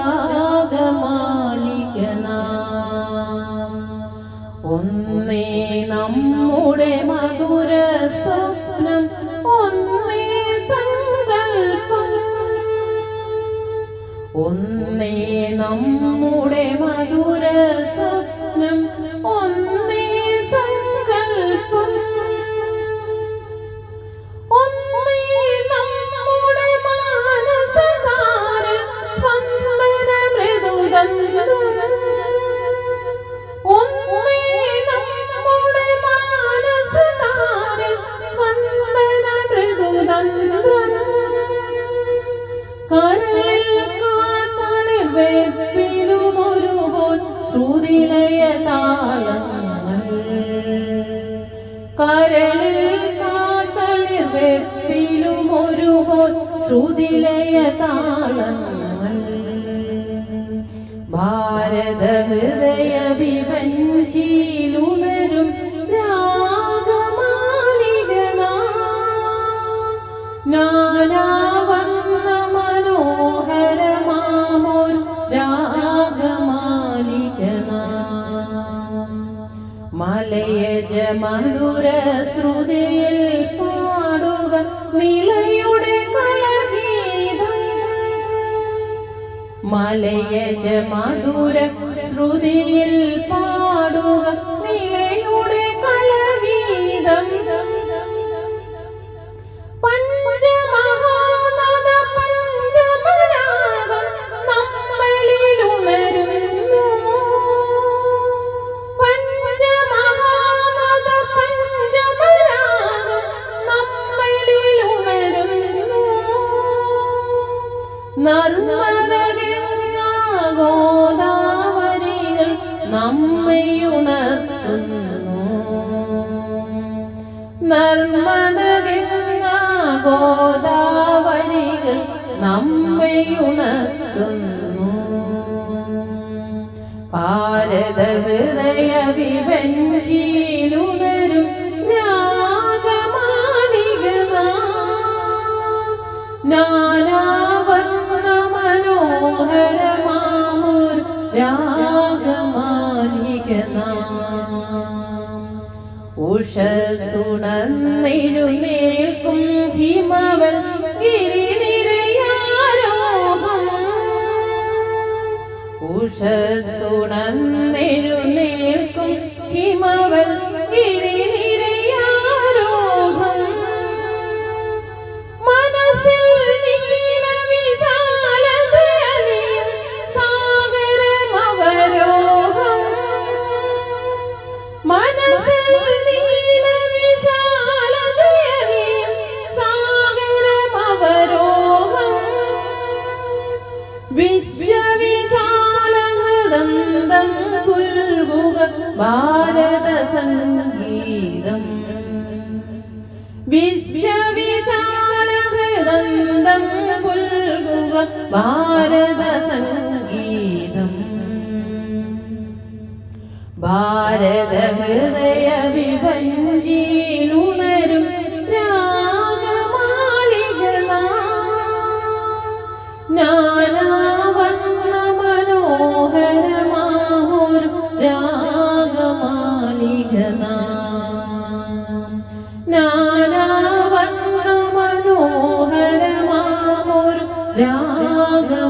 മനോഹരമാമൊരു ഒന്നേ നമ്മുടെ മധുര സ്വപ്നം ഒന്നേ സങ്കൽപ്പം ഒന്നേ നമ്മുടെ മധുര വേപ്പിലുമൊരുപോൽ ശ്രുതിലയ താളങ്ങൾ കരളിൽ കാത്തളിർ ശ്രുതിലയ താളങ്ങൾ ഭാരത ഹൃദയ വിവഞ്ചിയിലുണരും രാഗമാലികനാ. മലയജ മധുര ശ്രുതിയിൽ പാടുക നിളയുടെ കളഗീതം മലയജ മധുര ശ്രുതിയിൽ പാടുക ഗോദാവരികൾ നമ്മയുണർത്തുന്നു നർമ്മദ ഗോദാവരികൾ നമ്മയുണർത്തുന്നു ഭാരത ഹൃദയ വിഭഞ്ചിയിലുണരും രാഗമാലിക നാനാവർണ രാഗമാലിക ഉഷസുണന്നിരുന്നേൽക്കും ഹിമവൽ ഗിരിനിരയാരോഹം. ഉഷസുണന്നിരുന്നേൽക്കും ഹിമവൽ ഗിരിനിരയാരോഹം പുൽകുക ഭാരത സംഗീതം. വിശ്വവിശാലഹൃദന്തം പുൽകുക ഭാരത സംഗീതം. ഭാരത ഹൃദയ വിഭഞ്ചിയിലുണരും രാഗമാലിക